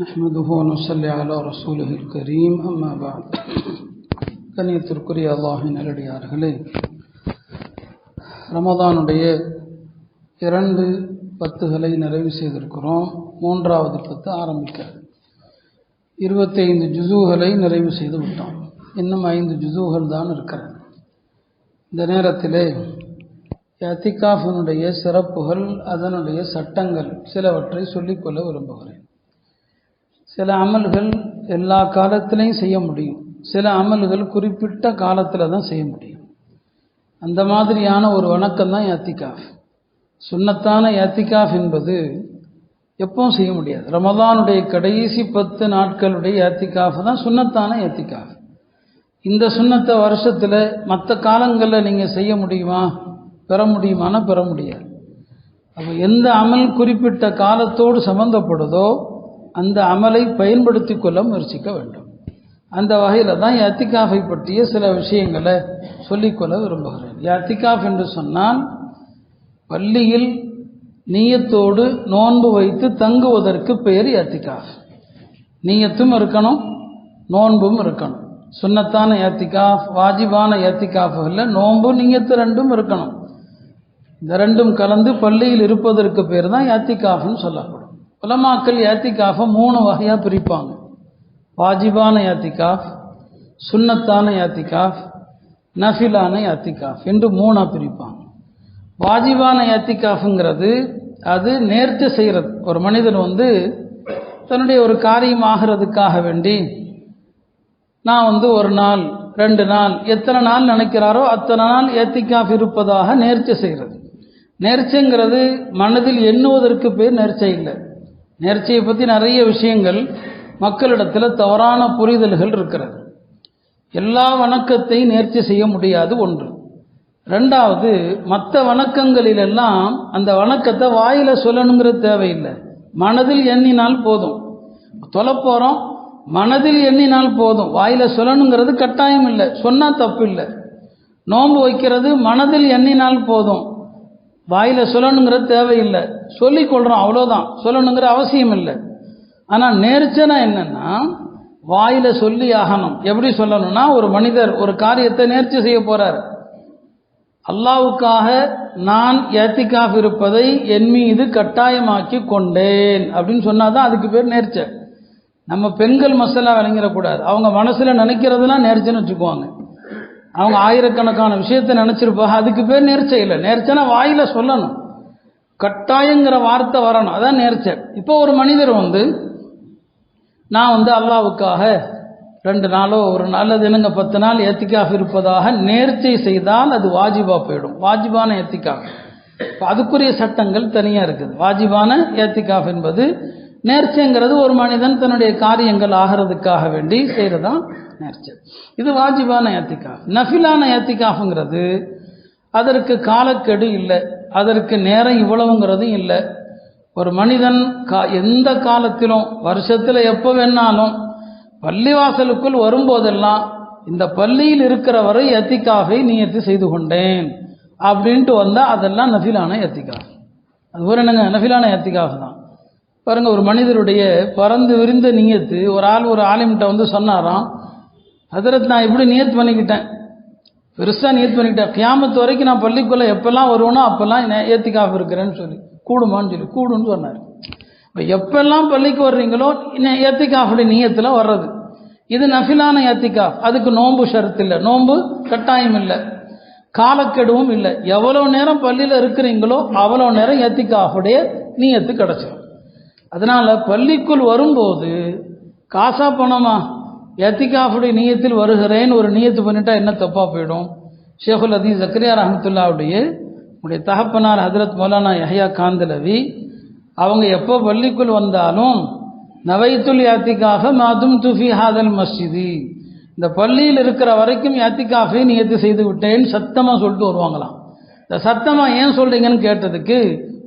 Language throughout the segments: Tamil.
நஹ்மதுஹோ நுசல்லி அலா ரசூலுஹில் கரீம் அம்மா பாத் கண்ணியத்திற்குரிய அல்லாஹின் நல்லடியார்களே ரமதானுடைய இரண்டு பத்துகளை நிறைவு செய்திருக்கிறோம். மூன்றாவது பத்து ஆரம்பிக்க. இருபத்தைந்து ஜுசூகளை நிறைவு செய்து விட்டோம். இன்னும் ஐந்து ஜுசூகள் தான் இருக்கிறது. இந்த நேரத்திலே எத்திகாஃபினுடைய சிறப்புகள் அதனுடைய சட்டங்கள் சிலவற்றை சொல்லிக்கொள்ள விரும்புகிறேன். சில அமல்கள் எல்லா காலத்திலையும் செய்ய முடியும். சில அமல்கள் குறிப்பிட்ட காலத்தில் தான் செய்ய முடியும். அந்த மாதிரியான ஒரு வணக்கம் தான் யாத்திகாஃப் சுண்ணத்தான யாத்திகாஃப் என்பது எப்பவும் செய்ய முடியாது. ரமதானுடைய கடைசி பத்து நாட்களுடைய யாத்திகாஃப் தான் சுண்ணத்தான யாத்திகாஃப் இந்த சுண்ணத்தை வருஷத்தில் மற்ற காலங்களில் நீங்கள் செய்ய முடியுமா? பெற முடியுமானா பெற முடியாது. அப்போ எந்த அமல் குறிப்பிட்ட காலத்தோடு சம்பந்தப்படுதோ அந்த அமலை பயன்படுத்தி கொள்ள முயற்சிக்க வேண்டும். அந்த வகையில் தான் யாத்திகாஃபை பற்றிய சில விஷயங்களை சொல்லிக்கொள்ள விரும்புகிறேன். யாத்திகாஃப் என்று சொன்னால் பள்ளியில் நீயத்தோடு நோன்பு வைத்து தங்குவதற்கு பெயர் யாத்திகாஃப் நீயத்தும் இருக்கணும் நோன்பும் இருக்கணும். சுண்ணத்தான ஏத்திகாஃப் வாஜிபான ஏத்திகாஃபில் நோன்பு நீயத்து ரெண்டும் இருக்கணும். இந்த ரெண்டும் கலந்து பள்ளியில் இருப்பதற்கு பேர் தான் ஏத்திகாஃப்னு சொல்லப்படும். உலமாக்கள் ஏத்திகாஃபை மூணு வகையாக பிரிப்பாங்க. வாஜிபான ஏத்திகாஃப் சுண்ணத்தான ஏத்திகாஃப் நஃபிலான ஏத்திகாஃப் என்று மூணாக பிரிப்பாங்க. வாஜிபான ஏத்திகாஃபுங்கிறது அது நேர்ச்சி செய்கிறது. ஒரு மனிதன் வந்து தன்னுடைய ஒரு காரியம் ஆகிறதுக்காக வேண்டி நான் வந்து ஒரு நாள் ரெண்டு நாள் எத்தனை நாள் நினைக்கிறாரோ அத்தனை நாள் ஏத்திக்காஃப் இருப்பதாக நேர்ச்சி செய்கிறது. நேர்ச்சைங்கிறது மனதில் எண்ணுவதற்கு பேர் நேர்ச்சை இல்லை நேர்ச்சியை பற்றி நிறைய விஷயங்கள் மக்களிடத்தில் தவறான புரிதல்கள் இருக்கிறது. எல்லா வணக்கத்தையும் நேர்ச்சி செய்ய முடியாது ஒன்று. ரெண்டாவது மற்ற வணக்கங்களிலெல்லாம் அந்த வணக்கத்தை வாயில் சொல்லணுங்கிற தேவையில்லை. மனதில் எண்ணினால் போதும். தொலை போகிறோம் மனதில் எண்ணினால் போதும். வாயில் சொல்லணுங்கிறது கட்டாயம் இல்லை. சொன்னால் தப்பு இல்லை நோன்பு வைக்கிறது மனதில் எண்ணினால் போதும். வாயில் சொல்லணுங்கிறது தேவையில்லை. சொல்லி கொள்கிறோம் அவ்வளோதான் சொல்லணுங்கிற அவசியம் இல்லை. ஆனால் நேர்ச்சனா என்னென்னா வாயில் சொல்லி ஆகணும். எப்படி சொல்லணும்னா ஒரு மனிதர் ஒரு காரியத்தை நேர்ச்சி செய்ய போகிறார் அல்லாவுக்காக நான் ஏத்திக்காக இருப்பதை என் மீது கட்டாயமாக்கி கொண்டேன் அப்படின்னு சொன்னால் தான் அதுக்கு பேர் நேர்ச்சை. நம்ம பெண்கள் மசாலா விளங்கிடக்கூடாது அவங்க மனசில் நினைக்கிறதுலாம் நேர்ச்சைன்னு வச்சுக்குவாங்க. அவங்க ஆயிரக்கணக்கான விஷயத்தை நினச்சிருப்பாங்க. அதுக்கு பேர் நேர்ச்சை இல்லை. நேர்ச்சைனா வாயில் சொல்லணும். கட்டாயங்கிற வார்த்தை வரணும். அதான் நேர்ச்சை. இப்போ ஒரு மனிதர் வந்து நான் வந்து அல்லாவுக்காக ரெண்டு நாளோ ஒரு நாள் தினங்க பத்து நாள் ஏத்திக்காக இருப்பதாக நேர்ச்சை செய்தால் அது வாஜிபா போயிடும். வாஜிபான ஏத்திக்காக. அதுக்குரிய சட்டங்கள் தனியாக இருக்குது. வாஜிபான ஏத்திக்காஃப் என்பது நேர்ச்சைங்கிறது ஒரு மனிதன் தன்னுடைய காரியங்கள் ஆகிறதுக்காக வேண்டி செய்கிறதான் நேர்ச்சை. இது வாஜிபான ஏத்திகாஃப் நஃபிலான ஏத்திகாஃபுங்கிறது அதற்கு காலக்கெடு இல்லை அதற்கு நேரம் இவ்வளவுங்கிறதும் இல்லை. ஒரு மனிதன் கா எந்த காலத்திலும் வருஷத்தில் எப்போ வேணாலும் பள்ளிவாசலுக்குள் வரும்போதெல்லாம் இந்த பள்ளியில் இருக்கிற வரை எத்திகாஃபை நியத்து செய்து கொண்டேன் அப்படின்ட்டு வந்தால் அதெல்லாம் நஃபிலான எத்திகாஃப் அது ஒரு என்னங்க நஃபிலான எத்திகாஃப் தான். பாருங்க ஒரு மனிதருடைய பறந்து விரிந்த நியத்து ஒரு ஆள் ஒரு ஆலிம்கிட்ட வந்து சொன்னாராம் ஹதரத் நான் இப்படி நியத் பண்ணிக்கிட்டேன். பெருசாக நியத் பண்ணிக்கிட்டேன். கியாமத்து வரைக்கும் நான் பள்ளிக்குள்ளே எப்பெல்லாம் வருவேனோ அப்போல்லாம் ஏத்திக்காஃப் இருக்கிறேன்னு சொல்லி கூடுமான்னு சொல்லி கூடுன்னு சொன்னார். இப்போ எப்பெல்லாம் பள்ளிக்கு வர்றீங்களோ ஏத்திக்காஃபுடைய நியத்தில் வர்றது. இது நஃபிலான ஏத்திகாஃப் அதுக்கு நோன்பு ஷரத்து இல்லை. நோன்பு கட்டாயம் இல்லை. காலக்கெடுவும் இல்லை. எவ்வளோ நேரம் பள்ளியில் இருக்கிறீங்களோ அவ்வளோ நேரம் ஏத்திக்காஃபுடைய நீயத்து கிடச்சிடும் அதனால் பள்ளிக்குள் வரும்போது காசா பணமா? எத்திகாஃபுடைய நீயத்தில் வருகிறேன்னு ஒரு நீயத்து பண்ணிட்டா என்ன தப்பாக போயிடும்? ஷேகுல் அதீஸ் ஜக்கரியா ரஹமத்துல்லாவுடைய உடைய தகப்பனார் ஹதரத் மௌலானா யஹ்யா காந்தலவி அவங்க எப்போ பள்ளிக்குள் வந்தாலும் நவைத்துல் யாத்திக்காக மாதும் துஃபி ஹாதல் மஸ்ஜிதி. இந்த பள்ளியில் இருக்கிற வரைக்கும் யாத்திகாஃபை நியத்து செய்து விட்டேன்னு சத்தமாக சொல்லிட்டு வருவாங்களாம். இந்த சத்தமாக ஏன் சொல்கிறீங்கன்னு கேட்டதுக்கு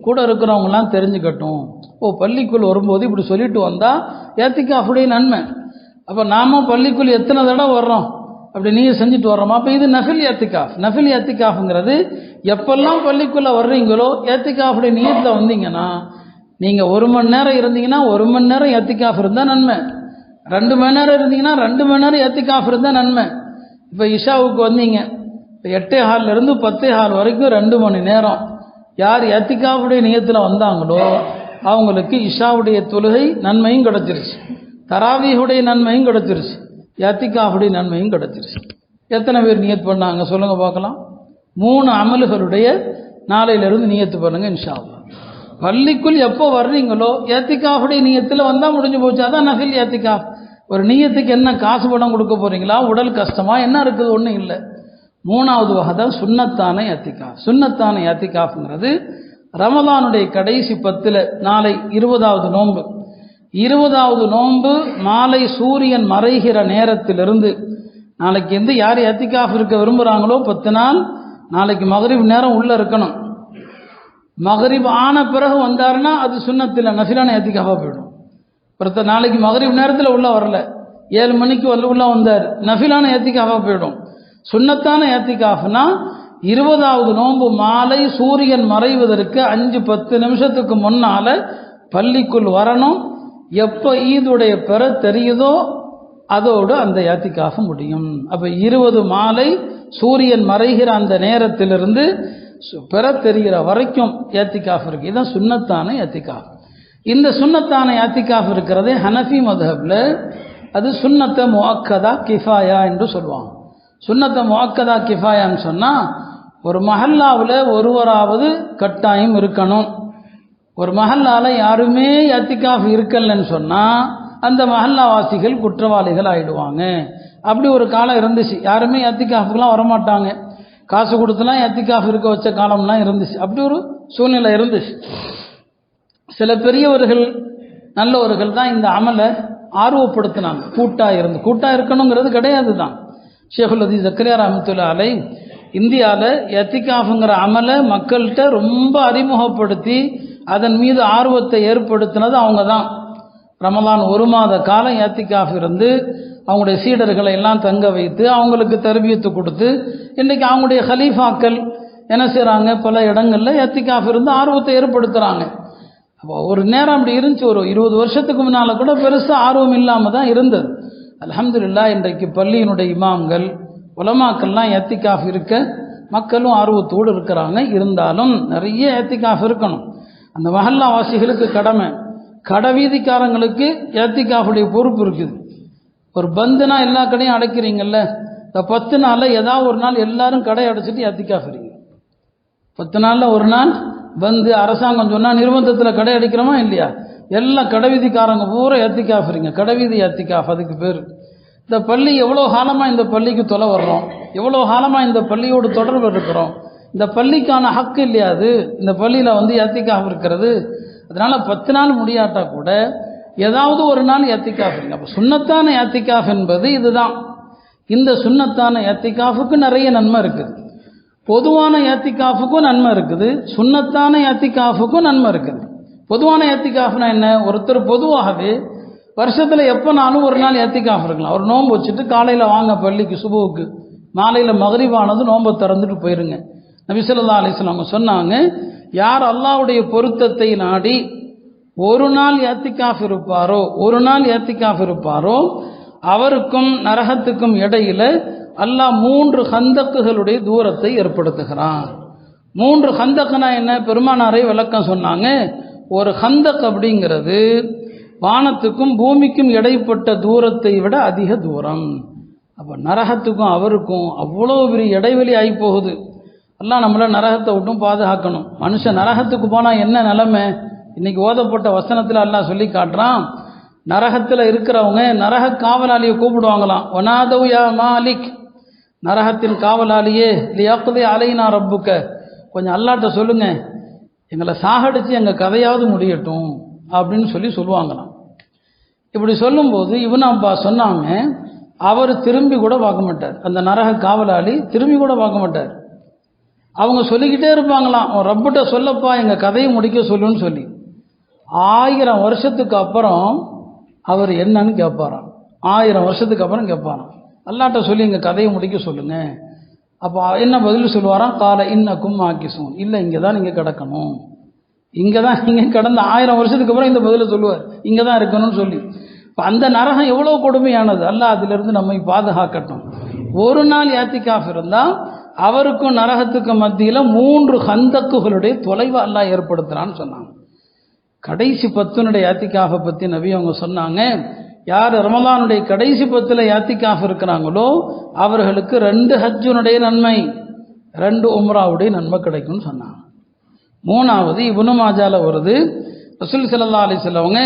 கூட இருக்கிறவங்களாம் தெரிஞ்சுக்கட்டும். ஓ பள்ளிக்குள் வரும்போது இப்படி சொல்லிட்டு வந்தால் ஏத்திகாஃபுடைய நன்மை. அப்போ நாம பள்ளிக்குள் எத்தனை தடவை வர்றோம்? அப்படி நீங்கள் செஞ்சுட்டு வர்றோமா? அப்போ இது நஃபில் ஏத்திகாஃப் நஃபில் ஏத்திகாஃப்ங்கிறது எப்பெல்லாம் பள்ளிக்குள்ளே வர்றீங்களோ ஏத்திகாஃபுடைய நீயத்தில் வந்தீங்கன்னா நீங்கள் ஒரு மணி நேரம் இருந்தீங்கன்னா ஒரு மணி நேரம் எத்திக்காஃப் இருந்தால் நன்மை. ரெண்டு மணி நேரம் இருந்தீங்கன்னா ரெண்டு மணி நேரம் எத்திக்காஃப் இருந்தால் நன்மை. இப்போ இஷாவுக்கு வந்தீங்க. இப்போ எட்டே ஹாலில் இருந்து பத்தே ஹால் வரைக்கும் ரெண்டு மணி நேரம். யார் எத்திக்காவுடைய நியத்தில் வந்தாங்களோ அவங்களுக்கு இஷாவுடைய தொழுகை நன்மையும் கிடச்சிருச்சு. தராவியுடைய நன்மையும் கிடச்சிருச்சு. எத்திக்காவுடைய நன்மையும் கிடச்சிருச்சு. எத்தனை பேர் நியத் பண்ணாங்க சொல்லுங்கள் பார்க்கலாம். மூணு அமல்களுடைய நாளையிலிருந்து நியத்து பண்ணுங்கள் இன்ஷா பள்ளிக்குள் எப்போ வர்றீங்களோ ஏத்திக்காஃபுடைய நீயத்தில் வந்தால் முடிஞ்சு போச்சு. அதான் நஃபில் ஏத்திக்கா. ஒரு நீயத்துக்கு என்ன காசு பணம் கொடுக்க போறீங்களா? உடல் கஷ்டமா? என்ன இருக்குது? ஒன்றும் இல்லை. மூணாவது வகை தான் சுண்ணத்தான ஏத்திக்காஃப் சுண்ணத்தான ஏத்திக்காஃப்ங்கிறது ரமதானுடைய கடைசி பத்தில் நாளை இருபதாவது நோன்பு. இருபதாவது நோன்பு மாலை சூரியன் மறைகிற நேரத்திலிருந்து நாளைக்கு எந்த யார் எத்திகாஃப் இருக்க விரும்புகிறாங்களோ பத்து நாள் நாளைக்கு மகரிப் நேரம் உள்ளே இருக்கணும். மகரிப் ஆன பிறகு வந்தாருன்னா அது சுண்ணத்தில் நஃபிலான ஏத்திக்காஃபாக போயிடும். பிறத்த நாளைக்கு மகரிப் நேரத்தில் உள்ளே வரல. ஏழு மணிக்கு வந்து உள்ளே வந்தார். நஃபிலான ஏத்திக்காஃபாக போயிடும். சுண்ணத்தான ஏத்திகாஃப்னா இருபதாவது நோன்பு மாலை சூரியன் மறைவதற்கு அஞ்சு பத்து நிமிஷத்துக்கு முன்னால் பள்ளிக்குள் வரணும். எப்போ ஈதுடைய பெற தெரியுதோ அதோடு அந்த ஏத்திக்காஃப் முடியும். அப்போ இருபது மாலை சூரியன் மறைகிற அந்த நேரத்திலிருந்து சு- பெற தெரிகிற வரைக்கும் ஏத்திக்காஃப் இருக்கு. இதுதான் சுண்ணத்தான ஏத்திக்காஃப் இந்த சுண்ணத்தான ஏத்திக்காஃப் இருக்கிறதே ஹனஃபி மதுஹப்ல அது சுன்னத்தை முஅக்கதா கிஃபாயா என்று சொல்லுவாங்க. சுண்ணத்தை மோக்கதா கிஃபாயான்னு சொன்னால் ஒரு மஹல்லாவில் ஒருவராவது கட்டாயம் இருக்கணும். ஒரு மஹல்லால யாருமே ஏத்திக்காஃப் இருக்கலன்னு சொன்னால் அந்த மஹல்லாவாசிகள் குற்றவாளிகள் ஆயிடுவாங்க. அப்படி ஒரு காலம் இருந்துச்சு. யாருமே ஏத்திக்காஃபுக்கெல்லாம் வரமாட்டாங்க. காசு கொடுத்துலாம் ஏத்திக்காஃப் இருக்க வச்ச காலம்லாம் இருந்துச்சு. அப்படி ஒரு சூழ்நிலை இருந்துச்சு. சில பெரியவர்கள் நல்லவர்கள் தான் இந்த அமலை ஆர்வப்படுத்தினாங்க. கூட்டா இருந்து. கூட்டாக இருக்கணுங்கிறது கிடையாது தான் ஷேகுல் அதி ஜக்கரியா ரஹமத்துல்லா அலை இந்தியாவில் எத்திகாஃபுங்கிற அமலை மக்கள்கிட்ட ரொம்ப அறிமுகப்படுத்தி அதன் மீது ஆர்வத்தை ஏற்படுத்தினது அவங்க தான் ரமலான் ஒரு மாத காலம் ஏத்திகாஃப் இருந்து அவங்களுடைய சீடர்களை எல்லாம் தங்க வைத்து அவங்களுக்கு தர்பியத்து கொடுத்து இன்றைக்கி அவங்களுடைய ஹலீஃபாக்கள் என்ன செய்கிறாங்க பல இடங்களில் எத்திகாஃப் இருந்து ஆர்வத்தை ஏற்படுத்துகிறாங்க அப்போ ஒரு நேரம் அப்படி இருந்துச்சு. ஒரு இருபது வருஷத்துக்கு முன்னால் கூட பெருசாக ஆர்வம் இல்லாமல் தான் இருந்தது. அலமதுல்லா இன்றைக்கு பள்ளியினுடைய இமாம்கள் உலமாக்கள்லாம் ஏத்திக்காஃப் இருக்க மக்களும் ஆர்வத்தோடு இருக்கிறாங்க. இருந்தாலும் நிறைய ஏத்திக்காஃப் இருக்கணும். அந்த மஹல்லா வாசிகளுக்கு கடமை. கடை வீதிக்காரங்களுக்கு ஏத்திகாஃபுடைய பொறுப்பு இருக்குது. ஒரு பந்துனா எல்லா கடையும் அடைக்கிறீங்கல்ல? இந்த பத்து நாளில் ஏதாவது ஒரு நாள் எல்லாரும் கடை அடைச்சிட்டு ஏத்திக்காஃபுறீங்க பத்து நாளில் ஒரு நாள் வந்து அரசாங்கம் சொன்னால் நிர்பந்தத்தில் கடை அடிக்கிறோமா இல்லையா? எல்லாம் கடைவீதிக்காரங்க பூரா ஏத்திக்காஃபுறீங்க. கடைவீதி எத்திக்காஃப் அதுக்கு பேர். இந்த பள்ளி எவ்வளோ காலமாக இந்த பள்ளிக்கு தொலை வர்றோம்? எவ்வளோ காலமாக இந்த பள்ளியோடு தொடர்பு இருக்கிறோம்? இந்த பள்ளிக்கான ஹக்கு இல்லையா அது? இந்த பள்ளியில் வந்து எத்திக்காஃப் இருக்கிறது. அதனால் பத்து நாள் முடியாட்டா கூட ஏதாவது ஒரு நாள் ஏத்திக்காஃபுங்க அப்போ சுண்ணத்தான ஏத்திக்காஃப் என்பது இதுதான். இந்த சுண்ணத்தான ஏத்திக்காஃபுக்கு நிறைய நன்மை இருக்குது. பொதுவான ஏத்திக்காஃபுக்கும் நன்மை இருக்குது. சுண்ணத்தான ஏத்திக்காஃபுக்கும் நன்மை இருக்குது. பொதுவான ஏத்திக்காஃப்னா என்ன? ஒருத்தர் பொதுவாகவே வருஷத்தில் எப்போனாலும் ஒரு நாள் ஏத்திக்காஃப் இருக்கலாம். ஒரு நோன்பு வச்சுட்டு காலையில் வாங்க பள்ளிக்கு சுபுவுக்கு. மாலையில் மகரிவானது நோன்பை திறந்துட்டு போயிருங்க. நபிசல்லா அலிஸ்லாம் சொன்னாங்க யார் அல்லாவுடைய பொருத்தத்தை நாடி ஒரு நாள் ஏத்திக்காஃப் இருப்பாரோ ஒரு நாள் ஏத்திக்காஃப் இருப்பாரோ அவருக்கும் நரகத்துக்கும் இடையில அல்லாஹ் மூன்று ஹந்தக்குகளுடைய தூரத்தை ஏற்படுத்துகிறான். மூன்று ஹந்தக்குனா என்ன? பெருமானாரை விளக்கம் சொன்னாங்க ஒரு ஹந்தக் அப்படிங்கிறது வானத்துக்கும் பூமிக்கும் இடைப்பட்ட தூரத்தை விட அதிக தூரம். அப்போ நரகத்துக்கும் அவருக்கும் அவ்வளோ பெரிய இடைவெளி ஆகி போகுது எல்லாம் நம்மள நரகத்தை விட்டும் பாதுகாக்கணும். மனுஷன் நரகத்துக்கு போனால் என்ன நிலைமை? இன்னைக்கு ஓதப்பட்ட வசனத்தில் எல்லாம் சொல்லி காட்டுறான் நரகத்தில் இருக்கிறவங்க நரக காவலாளியை கூப்பிடுவாங்களாம். ஒனாதவ் யா மாலிக். நரகத்தின் காவலாளியே இல்லையாக்குதே அலைனா ரப்புக்க. கொஞ்சம் அல்லாட்ட சொல்லுங்க. எங்களை சாகடிச்சு எங்கள் கதையாவது முடியட்டும் அப்படின்னு சொல்லி சொல்லுவாங்களாம். இப்படி சொல்லும்போது இவன் அப்பா சொன்னாங்க அவர் திரும்பி கூட பார்க்க மாட்டார். அந்த நரக காவலாளி திரும்பி கூட பார்க்க மாட்டார். அவங்க சொல்லிக்கிட்டே இருப்பாங்களாம் ரப்பிட்ட சொல்லப்பா எங்கள் கதையை முடிக்க சொல்லுன்னு சொல்லி. ஆயிரம் வருஷத்துக்கு அப்புறம் அவர் என்னன்னு கேட்பாராம். ஆயிரம் வருஷத்துக்கு அப்புறம் கேட்பாராம். அல்லாட்ட சொல்லி எங்கள் கதையை முடிக்க சொல்லுங்கள் அப்போ என்ன பதில் சொல்லுவாராம் கால இன்னக்கும் ஆக்கிசூன். இல்லை இங்கே தான் நீங்கள் கிடக்கணும். இங்கே தான் இங்கே கடந்த ஆயிரம் வருஷத்துக்கு அப்புறம் இந்த பதிலை சொல்லுவார். இங்கே தான் இருக்கணும்னு சொல்லி. இப்போ அந்த நரகம் எவ்வளோ கொடுமையானது? அல்ல அதிலிருந்து நம்மை பாதுகாக்கட்டும். ஒரு நாள் யாத்திகாஃப் இருந்தால் அவருக்கும் நரகத்துக்கும் மத்தியில் மூன்று ஹந்தக்குகளுடைய தொலைவு அல்லா ஏற்படுத்துகிறான்னு சொன்னாங்க. கடைசி பத்துனுடைய யாத்திக்காஃபை பற்றி நபி அவங்க சொன்னாங்க யார் ரமலானுடைய கடைசி பத்தில் யாத்திக்காஃப் இருக்கிறாங்களோ அவர்களுக்கு ரெண்டு ஹஜ்ஜுனுடைய நன்மை ரெண்டு உம்ராவுடைய நன்மை கிடைக்கும்னு சொன்னாங்க. மூணாவது இவனும் மாஜால வருது ரசூல் சல்லா அலி சொல்லவங்க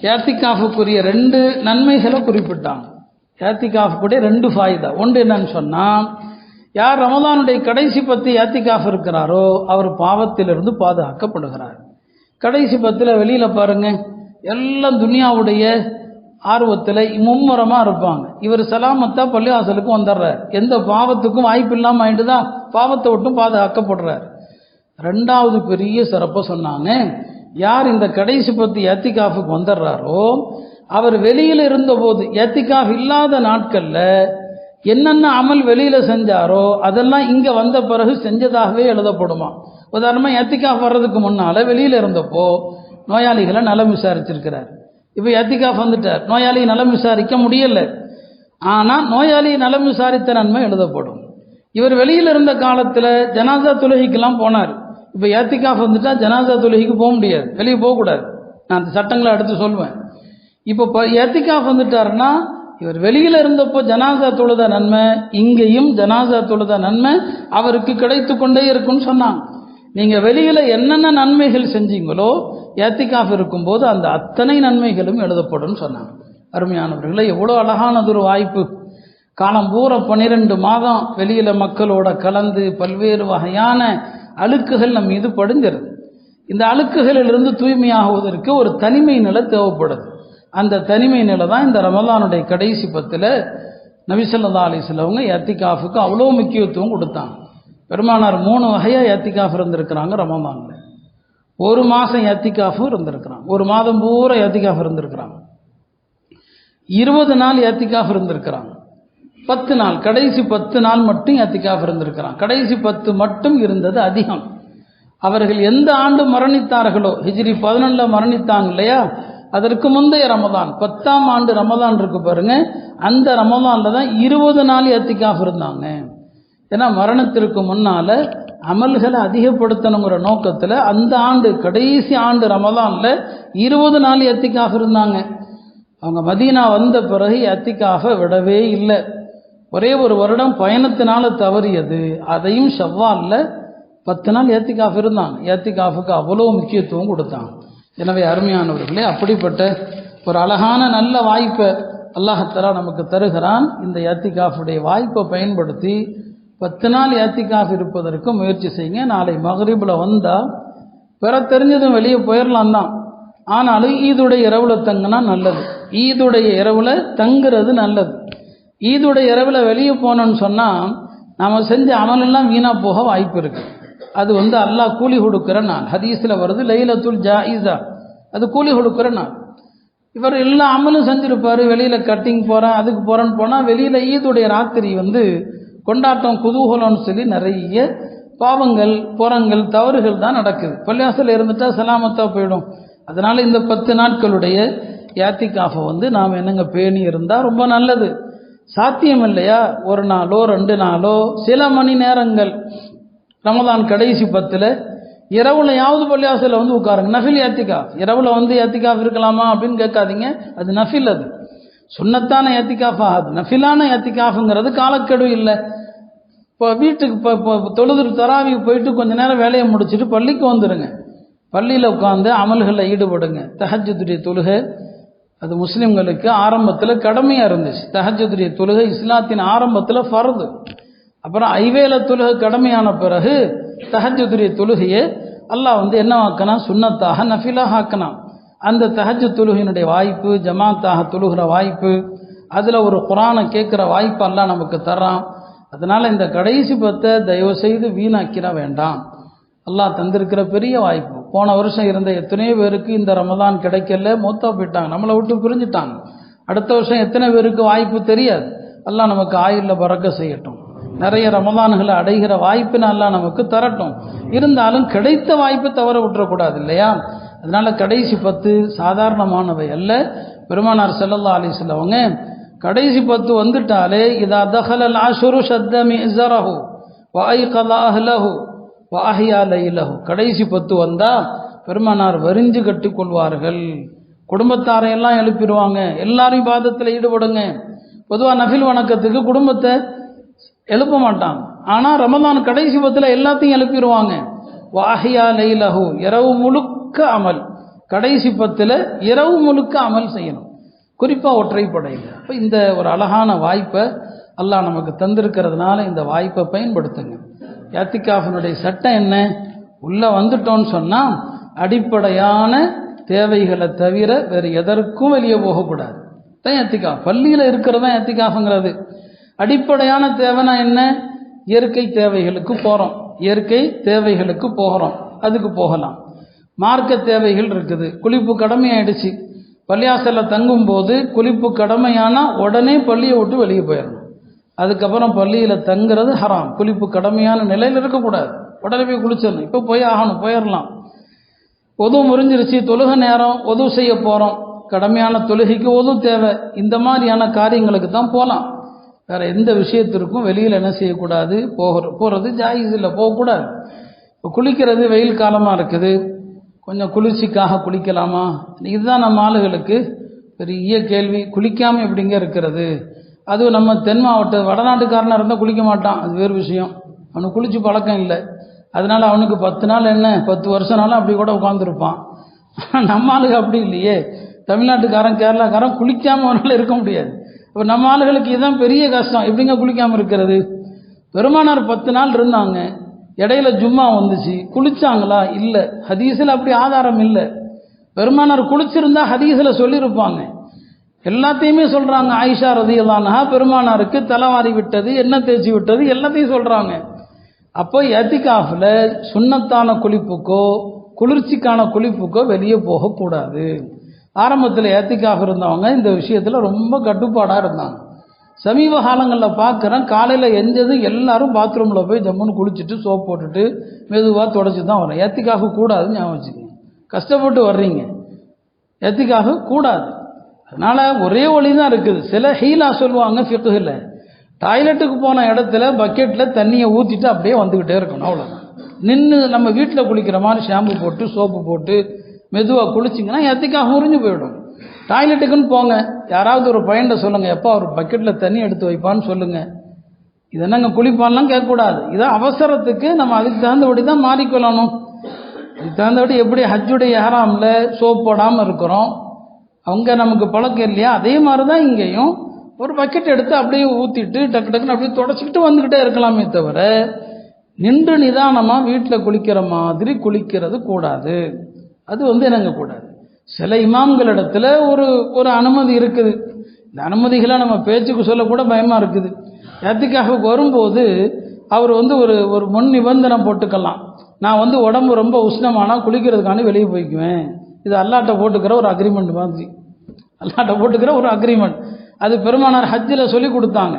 யாத்திகாஃபுக்குரிய ரெண்டு நன்மைகளை குறிப்பிட்டாங்க. யாத்திகாஃபுக்குடைய ரெண்டு ஃபாயுதா. ஒன்று என்னன்னு சொன்னால் யார் ரமதானுடைய கடைசி பத்து யாத்திகாஃப் இருக்கிறாரோ அவர் பாவத்திலிருந்து பாதுகாக்கப்படுகிறார். கடைசி பத்தில் வெளியில் பாருங்கள் எல்லாம் துனியாவுடைய ஆர்வத்தில் மும்முரமாக இருப்பாங்க. இவர் சலாமத்தா பள்ளிவாசலுக்கு வந்துடுறார் எந்த பாவத்துக்கும் வாய்ப்பு இல்லாமல் ஆயிட்டு தான் பாவத்தை விட்டும் பாதுகாக்கப்படுறார். ரெண்டாவது பெரிய சிறப்பை சொன்னாங்க. யார் இந்த கடைசி பத்து ஏத்திகாஃபுக்கு வந்துடுறாரோ அவர் வெளியில் இருந்தபோது ஏத்திகாஃப் இல்லாத நாட்களில் என்னென்ன அமல் வெளியில் செஞ்சாரோ அதெல்லாம் இங்கே வந்த பிறகு செஞ்சதாகவே எழுதப்படுமா? உதாரணமாக ஏத்திகாஃப் வர்றதுக்கு முன்னால் வெளியில் இருந்தப்போ நோயாளிகளை நலம் விசாரிச்சிருக்கிறார். இப்போ எத்திகாஃப் வந்துட்டார். நோயாளியை நலம் விசாரிக்க முடியல. ஆனால் நோயாளி நலம் விசாரித்த நன்மை எழுதப்படும். இவர் வெளியில் இருந்த காலத்தில் ஜனாசா தொழுகைக்கெல்லாம் போனார். இப்போ ஏத்திகாஃப் வந்துட்டால் ஜனாசா தொழுகைக்கு போக முடியாது. வெளியே போகக்கூடாது நான் அந்த சட்டங்களை அடுத்து சொல்வேன். இப்போ இப்போ ஏத்திகாஃப் வந்துட்டாருன்னா இவர் வெளியில் இருந்தப்போ ஜனாசா தொழுத நன்மை இங்கேயும் ஜனாசா தொழுத நன்மை அவருக்கு கிடைத்து கொண்டே இருக்கும்னு சொன்னாங்க. நீங்கள் வெளியில் என்னென்ன நன்மைகள் செஞ்சீங்களோ ஏத்திகாஃப் இருக்கும்போது அந்த அத்தனை நன்மைகளும் எழுதப்படும் சொன்னாங்க. அருமையானவர்களே எவ்வளோ அழகானது ஒரு வாய்ப்பு. காலம் பூரா பன்னிரெண்டு மாதம் வெளியில் மக்களோட கலந்து பல்வேறு வகையான அழுக்குகள் நம் மீது படிஞ்சிருது இந்த அழுக்குகளிலிருந்து தூய்மையாகுவதற்கு ஒரு தனிமை நிலை தேவைப்படுது. அந்த தனிமை நிலை தான் இந்த ரமதானுடைய கடைசி பத்தில் நபிசல்லா அலிஸ்லவங்க ஏத்திகாஃபுக்கு அவ்வளோ முக்கியத்துவம் கொடுத்தாங்க. பெருமானார் மூணு வகையாக ஏத்திகாஃப் இருந்திருக்கிறாங்க ரமதானில் ஒரு மாதம் ஏத்திகாஃபும் இருந்திருக்கிறான். ஒரு மாதம் பூரா எத்திகாஃப் இருந்திருக்கிறான். இருபது நாள் எத்திகாஃப் இருந்திருக்கிறான். பத்து நாள் கடைசி பத்து நாள் மட்டும் எத்திகாஃப் இருந்திருக்கிறான். கடைசி பத்து மட்டும் இருந்தது அதிகம். அவர்கள் எந்த ஆண்டு மரணித்தார்களோ ஹிஜ்ரி பதினொன்றில் மரணித்தாங்க இல்லையா? அதற்கு முந்தைய ரமதான் பத்தாம் ஆண்டு ரமதான் இருக்கு பாருங்க. அந்த ரமதானில் தான் இருபது நாள் எத்திகாஃப் இருந்தாங்க. ஏன்னா மரணத்திற்கு முன்னால் அமல்களை அதிகப்படுத்தணுங்கிற நோக்கத்தில் அந்த ஆண்டு கடைசி ஆண்டு ரமதானில் இருபது நாள் எத்திக்காக இருந்தாங்க. அவங்க மதீனா வந்த பிறகு எத்திக்காக விடவே இல்லை. ஒரே ஒரு வருடம் பயணத்தினால தவறியது. அதையும் ஷவ்வாலில் பத்து நாள் ஏத்திகாஃப் இருந்தாங்க. ஏத்திகாஃபுக்கு அவ்வளோ முக்கியத்துவம் கொடுத்தாங்க. எனவே அருமையானவர்களே அப்படிப்பட்ட ஒரு அழகான நல்ல வாய்ப்பை அல்லாஹத்தலா நமக்கு தருகிறான். இந்த ஏத்திகாஃபுடைய வாய்ப்பை பயன்படுத்தி பத்து நாள் ஏத்திக்காசு இருப்பதற்கு முயற்சி செய்யுங்க. நாளை மகரிபில் வந்தால் பிற தெரிஞ்சதும் வெளியே போயிடலாம் தான். ஆனாலும் ஈதுடைய இரவில் தங்கினா நல்லது. ஈதுடைய இரவில் தங்குறது நல்லது. ஈதுடைய இரவில் வெளியே போனோன்னு சொன்னால் நாம் செஞ்ச அமலெல்லாம் வீணாக போக வாய்ப்பு இருக்கு. அது வந்து அல்லாஹ் கூலி கொடுக்குற நாள். ஹதீஸில் வருது லைலத்துல் ஜாயிஸா. அது கூலி கொடுக்குற நாள். இவர் எல்லா அமலும் செஞ்சுருப்பார். வெளியில் கட்டிங் போகிறேன் அதுக்கு போகிறேன்னு போனால் வெளியில் ஈதுடைய ராத்திரி வந்து கொண்டாட்டம் குதூகலம்னு சொல்லி நிறைய பாவங்கள் புறங்கள் தவறுகள் தான் நடக்குது. பள்ளியாசல் இருந்துட்டா சலாமத்தாக போயிடும். அதனால் இந்த பத்து நாட்களுடைய யாத்திகாஃபை வந்து நாம் என்னங்க பேணி இருந்தால் ரொம்ப நல்லது. சாத்தியம் இல்லையா? ஒரு நாளோ ரெண்டு நாளோ சில மணி நேரங்கள். ரமதான் கடைசி பத்தில் இரவுல யாவது பள்ளியாசலில் வந்து உட்காருங்க. நஃபில் யாத்திகா. இரவுல வந்து ஏத்திகாஃப் இருக்கலாமா அப்படின்னு கேட்காதீங்க. அது நஃபில் அது. சுண்ணத்தான ஏத்திகாஃப் ஆகாது நஃபிலான ஏத்திகாஃபுங்கிறது காலக்கெடு இல்லை. இப்போ வீட்டுக்கு இப்போ இப்போ தொழுது தராவி போயிட்டு கொஞ்ச நேரம் வேலையை முடிச்சுட்டு பள்ளிக்கு வந்துடுங்க பள்ளியில் உட்காந்து அமல்களில் ஈடுபடுங்க. தஹஜுடைய தொழுகை அது முஸ்லீம்களுக்கு ஆரம்பத்தில் கடமையாக இருந்துச்சு. தஹஜுடைய தொழுகை இஸ்லாத்தின் ஆரம்பத்தில் ஃபர்து. அப்புறம் ஐவேல தொழுகை கடமையான பிறகு தஹஜுடைய தொழுகையை அல்லாஹ் வந்து என்ன ஆக்கினா? சுண்ணத்தாக நஃபிலாக ஆக்கினான். அந்த தஹஜ் தொழுகையினுடைய வாய்ப்பு ஜமாத்தாக தொழுகிற வாய்ப்பு அதில் ஒரு குரானை கேட்குற வாய்ப்பு எல்லாம் நமக்கு தர்றான். அதனால் இந்த கடைசி பத்தை தயவு செய்து வீணாக்கிட வேண்டாம். அல்லாஹ் தந்திருக்கிற பெரிய வாய்ப்பு. போன வருஷம் இருந்த எத்தனையோ பேருக்கு இந்த ரமதான் கிடைக்கல மூத்தா போயிட்டாங்க. நம்மளை விட்டு பிரிஞ்சுட்டாங்க. அடுத்த வருஷம் எத்தனை பேருக்கு வாய்ப்பு தெரியாது. எல்லாம் நமக்கு ஆயுளில் பறக்க செய்யட்டும். நிறைய ரமதான்களை அடைகிற வாய்ப்பு நல்லா நமக்கு தரட்டும். இருந்தாலும் கிடைத்த வாய்ப்பை தவற விட்டுறக்கூடாது இல்லையா? அதனால் கடைசி பத்து சாதாரணமானவை அல்ல. பெருமானார் செல்லல்லா அலி அவங்க கடைசி பத்து வந்துட்டாலே இதா தஹலல் ஆஷுரு சத்தமி இசரஹு வாய் கலாஹ்லஹு வாஹியா லைலஹு. கடைசி பத்து வந்தால் பெருமானார் வரிஞ்சு கட்டி கொள்வார்கள். குடும்பத்தாரையெல்லாம் எழுப்பிடுவாங்க. எல்லாரும் பாதத்தில் ஈடுபடுங்க. பொதுவாக நஃபில் வணக்கத்துக்கு குடும்பத்தை எழுப்ப மாட்டாங்க ஆனால் ரமதான் கடைசி பத்தில் எல்லாத்தையும் எழுப்பிடுவாங்க. வாஹியா லைலஹு. இரவு முழுக்க அமல். கடைசி பத்தில் இரவு முழுக்க அமல் செய்யணும். குறிப்பாக ஒற்றைப்படையில். அப்போ இந்த ஒரு அழகான வாய்ப்பை அல்லாஹ் நமக்கு தந்திருக்கிறதுனால இந்த வாய்ப்பை பயன்படுத்துங்க. யாத்திகாஃபனுடைய சட்டம் என்ன? உள்ளே வந்துட்டோன்னு சொன்னால் அடிப்படையான தேவைகளை தவிர வேறு எதற்கும் வெளியே போகக்கூடாது. தான் எத்திகா பள்ளியில் இருக்கிறது தான் எத்திகாஃபுங்கிறது அடிப்படையான தேவைனா என்ன? இயற்கை தேவைகளுக்கு போகிறோம் இயற்கை தேவைகளுக்கு போகிறோம். அதுக்கு போகலாம். மார்க்க தேவைகள் இருக்குது. குளிப்பு கடமையாயிடுச்சு. பள்ளியாசலில் தங்கும்போது குளிப்பு கடமையானா உடனே பள்ளியை விட்டு வெளியே போயிடணும். அதுக்கப்புறம் பள்ளியில் தங்குறது ஹராம். குளிப்பு கடமையான நிலையில் இருக்கக்கூடாது. உடனே போய் குளிச்சிடணும். இப்போ போய் ஆகணும். போயிடலாம். ஒது முறிஞ்சிருச்சு. தொழுக நேரம் உதவு செய்ய போகிறோம் கடமையான தொழுகைக்கு உதவு தேவை. இந்த மாதிரியான காரியங்களுக்கு தான் போகலாம் வேறு எந்த விஷயத்திற்கும் வெளியில் என்ன செய்யக்கூடாது? போகிற போகிறது ஜாயிஸ் இல்லை. போகக்கூடாது. இப்போ குளிக்கிறது வெயில் காலமாக இருக்குது. கொஞ்சம் குளிர்ச்சிக்காக குளிக்கலாமா? இதுதான் நம்ம ஆளுகளுக்கு பெரிய கேள்வி. குளிக்காமல் எப்படிங்க இருக்கிறது? அதுவும் நம்ம தென் மாவட்ட வடநாட்டுக்காரனாக இருந்தால் குளிக்க மாட்டான். அது வேறு விஷயம். அவனுக்கு குளிச்சு பழக்கம் இல்லை. அதனால அவனுக்கு பத்து நாள் என்ன? பத்து வருஷம்னாலும் அப்படி கூட உட்காந்துருப்பான் நம்ம ஆளுக அப்படி இல்லையே. தமிழ்நாட்டுக்காரன் கேரளாக்காரன் குளிக்காமல் அவனால் இருக்க முடியாது. இப்போ நம்ம ஆளுகளுக்கு இதுதான் பெரிய கஷ்டம். எப்படிங்க குளிக்காமல் இருக்கிறது? பெருமானார் பத்து நாள் இருந்தாங்க. இடையில ஜும்மா வந்துச்சு. குளிச்சாங்களா? இல்லை. ஹதீஸில் அப்படி ஆதாரம் இல்லை. பெருமானார் குளிச்சிருந்தா ஹதீஸில் சொல்லியிருப்பாங்க. எல்லாத்தையுமே சொல்கிறாங்க ஆயிஷா ரதியல்லானஹா பெருமானாருக்கு தலைவாரி விட்டது எண்ணெய் தேய்ச்சி விட்டது எல்லாத்தையும் சொல்கிறாங்க அப்போ எத்திகாஃபில் சுண்ணத்தான குளிப்புக்கோ குளிர்ச்சிக்கான குளிப்புக்கோ வெளியே போகக்கூடாது. ஆரம்பத்தில் ஏத்திக்காக இருந்தவங்க இந்த விஷயத்தில் ரொம்ப கட்டுப்பாடாக இருந்தாங்க. சமீப காலங்களில் பார்க்குறேன் காலையில் எஞ்சதும் எல்லாரும் பாத்ரூமில் போய் ஜம்முன்னு குளிச்சுட்டு சோப் போட்டுட்டு மெதுவாக தொடச்சி தான் வரும் எத்திக்காக கூடாதுன்னு ஞாபகம் வச்சுக்கோங்க. கஷ்டப்பட்டு வர்றீங்க. எத்திக்காக கூடாது. அதனால் ஒரே வழி தான் இருக்குது. சில ஹீலா சொல்லுவாங்க ஃபிக்குகில் டாய்லெட்டுக்கு போன இடத்துல பக்கெட்டில் தண்ணியை ஊற்றிட்டு அப்படியே வந்துக்கிட்டே இருக்கணும். அவ்வளோதான் நின்று நம்ம வீட்டில் குளிக்கிற மாதிரி ஷாம்பு போட்டு சோப்பு போட்டு மெதுவாக குளிச்சிங்கன்னா எத்திக்காக முறிஞ்சு போயிடும். டாய்லெட்டுக்குன்னு போங்க. யாராவது ஒரு பையன்கிட்ட சொல்லுங்கள் எப்போ ஒரு பக்கெட்டில் தண்ணி எடுத்து வைப்பான்னு சொல்லுங்கள் இது என்னங்க குளிப்பான்லாம் கேட்கக்கூடாது. இதான் அவசரத்துக்கு நம்ம அதுக்கு தகுந்தபடி தான் மாறிக்கொள்ளணும். அதுக்கு தகுந்தபடி எப்படி ஹஜ்ஜுடைய ஹராமில் சோப் போடாமல் இருக்கிறோம்? அவங்க நமக்கு பழக்கம் இல்லையா? அதே மாதிரி தான் இங்கேயும் ஒரு பக்கெட் எடுத்து அப்படியே ஊற்றிட்டு டக்கு டக்குன்னு அப்படியே தொடச்சிக்கிட்டு வந்துக்கிட்டே இருக்கலாமே தவிர நின்று நிதானமாக வீட்டில் குளிக்கிற மாதிரி குளிக்கிறது கூடாது. அது வந்து என்னங்க கூடாது சில இமாம்களிடத்துல ஒரு ஒரு அனுமதி இருக்குது. இந்த அனுமதிகளை நம்ம பேச்சுக்கு சொல்லக்கூட பயமாக இருக்குது. ஏத்திக்காக வரும்போது அவர் வந்து ஒரு ஒரு முன் நிபந்தனை போட்டுக்கலாம். நான் வந்து உடம்பு ரொம்ப உஷ்ணமானா குளிக்கிறதுக்கான வெளியே போய்க்குவேன். இது அல்லாட்ட போட்டுக்கிற ஒரு அக்ரிமெண்ட் மாதிரி. அல்லாட்ட போட்டுக்கிற ஒரு அக்ரிமெண்ட் அது பெருமானார் ஹஜ்ஜில் சொல்லி கொடுத்தாங்க.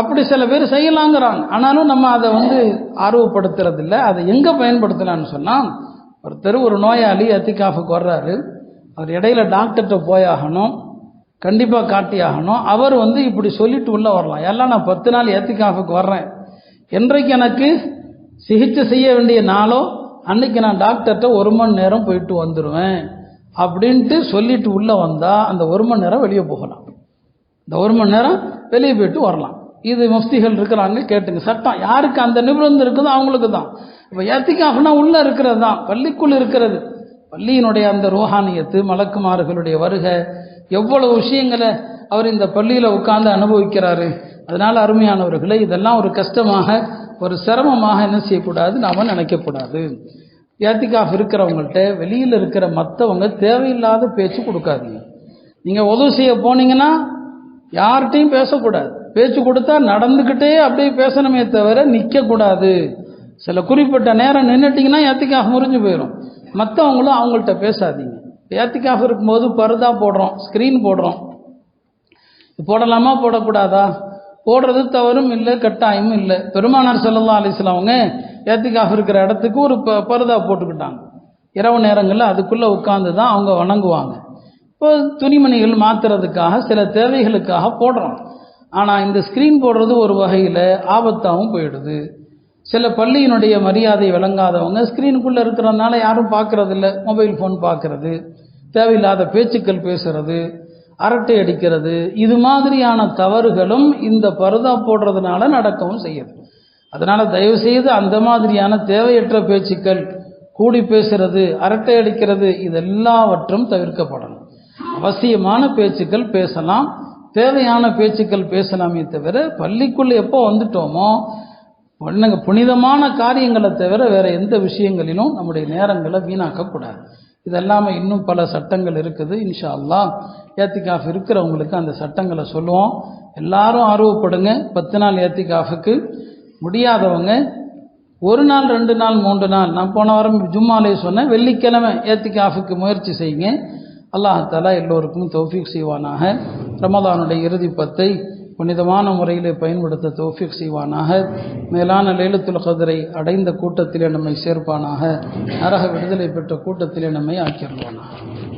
அப்படி சில பேர் செய்யலாங்கிறாங்க. ஆனாலும் நம்ம அதை வந்து ஆர்வப்படுத்துறதில்ல. அதை எங்கே பயன்படுத்தலான்னு சொன்னால் ஒருத்தர் ஒரு நோயாளி அத்திகாஃபுக்கு வர்றாரு? அவர் இடையில டாக்டர்கிட்ட போயாகணும் கண்டிப்பாக காட்டியாகணும். அவர் வந்து இப்படி சொல்லிட்டு உள்ளே வரலாம். எல்லாம் நான் பத்து நாள் ஏத்திகாஃபுக்கு வர்றேன். என்றைக்கு எனக்கு சிகிச்சை செய்ய வேண்டிய நாளோ அன்னைக்கு நான் டாக்டர்கிட்ட ஒரு மணி நேரம் போயிட்டு வந்துடுவேன் அப்படின்ட்டு சொல்லிட்டு உள்ளே வந்தால் அந்த ஒரு மணி நேரம் வெளியே போகலாம். இந்த ஒரு மணி நேரம் வெளியே போயிட்டு வரலாம். இது முஃப்திகள் இருக்கிறாங்க கேட்டுங்க. சட்டம் யாருக்கு அந்த நிபுணம் இருக்குதோ அவங்களுக்கு தான் இப்போ ஏத்திக்காஃப்னா உள்ளே இருக்கிறது தான் பள்ளிக்குள் இருக்கிறது. பள்ளியினுடைய அந்த ரோஹானியத்து மலக்குமார்களுடைய வருகை எவ்வளவு விஷயங்களை அவர் இந்த பள்ளியில் உட்கார்ந்து அனுபவிக்கிறாரு. அதனால் அருமையானவர்களை இதெல்லாம் ஒரு கஷ்டமாக ஒரு சிரமமாக என்ன செய்யக்கூடாது நாம் நினைக்கக்கூடாது. ஏத்திகாஃப் இருக்கிறவங்கள்ட்ட வெளியில் இருக்கிற மற்றவங்க தேவையில்லாத பேச்சு கொடுக்காதீங்க. நீங்கள் உதவி செய்ய போனீங்கன்னா யார்கிட்டையும் பேசக்கூடாது. பேச்சு கொடுத்தா நடந்துக்கிட்டே அப்படியே பேசணுமே தவிர நிற்கக்கூடாது சில குறிப்பிட்ட நேரம் நின்றுட்டிங்கன்னா ஏத்திக்காக முறிஞ்சு போயிடும் மற்றவங்களும் அவங்கள்ட்ட பேசாதீங்க. ஏத்திக்காக இருக்கும்போது பருதா போடுறோம் ஸ்க்ரீன் போடுறோம். போடலாமா போடக்கூடாதா? போடுறது தவறும் இல்லை கட்டாயமும் இல்லை. பெருமானார் செல்லல்லா அலிஸ்லாம் அவங்க ஏத்திகாஃப் இருக்கிற இடத்துக்கு ஒரு ப பருதா போட்டுக்கிட்டாங்க. இரவு நேரங்களில் அதுக்குள்ளே உட்காந்து தான் அவங்க வணங்குவாங்க. இப்போ துணிமணிகள் மாற்றுறதுக்காக சில தேவைகளுக்காக போடுறோம். ஆனால் இந்த ஸ்க்ரீன் போடுறது ஒரு வகையில் ஆபத்தாகவும் போயிடுது. சில பள்ளியினுடைய மரியாதை விளங்காதவங்க ஸ்க்ரீனுக்குள்ளே இருக்கிறதுனால யாரும் பார்க்கறதில்ல மொபைல் ஃபோன் பார்க்கறது தேவையில்லாத பேச்சுக்கள் பேசுறது அரட்டை அடிக்கிறது இது மாதிரியான தவறுகளும் இந்த பருதா போடுறதுனால நடக்கவும் செய்யுது. அதனால தயவு செய்து அந்த மாதிரியான தேவையற்ற பேச்சுக்கள் கூடி பேசுறது அரட்டை அடிக்கிறது இதெல்லாவற்றும் தவிர்க்கப்படணும். அவசியமான பேச்சுக்கள் பேசலாம் தேவையான பேச்சுக்கள் பேசலாமே தவிர பள்ளிக்குள்ளே எப்போ வந்துட்டோமோ என்னங்க புனிதமான காரியங்களை தவிர வேற எந்த விஷயங்களிலும் நம்முடைய நேரங்களை வீணாக்கக்கூடாது. இதெல்லாம இன்னும் பல சட்டங்கள் இருக்குது இன்ஷா அல்லாஹ் ஏத்திகாஃப் இருக்கிறவங்களுக்கு அந்த சட்டங்களை சொல்லுவோம். எல்லாரும் ஆர்வப்படுங்க பத்து நாள் ஏத்திகாஃபுக்கு. முடியாதவங்க ஒரு நாள் ரெண்டு நாள் மூன்று நாள். நான் போன வாரம் ஜும்மாலே சொன்னேன் வெள்ளிக்கிழமை ஏத்திகாஃபுக்கு முயற்சி செய்யுங்க. அல்லாஹாலா எல்லோருக்கும் தௌஃபிக் செய்வானாக. ரமதானுடைய இறுதி பத்தை புனிதமான முறையில் பயன்படுத்த தோஃபிக் செய்வானாக. மேலான லேலத்துல் கதிரை அடைந்த கூட்டத்திலே நம்மை சேர்ப்பானாக. நரக விடுதலை பெற்ற கூட்டத்திலே நம்மை ஆக்கிடுவானாக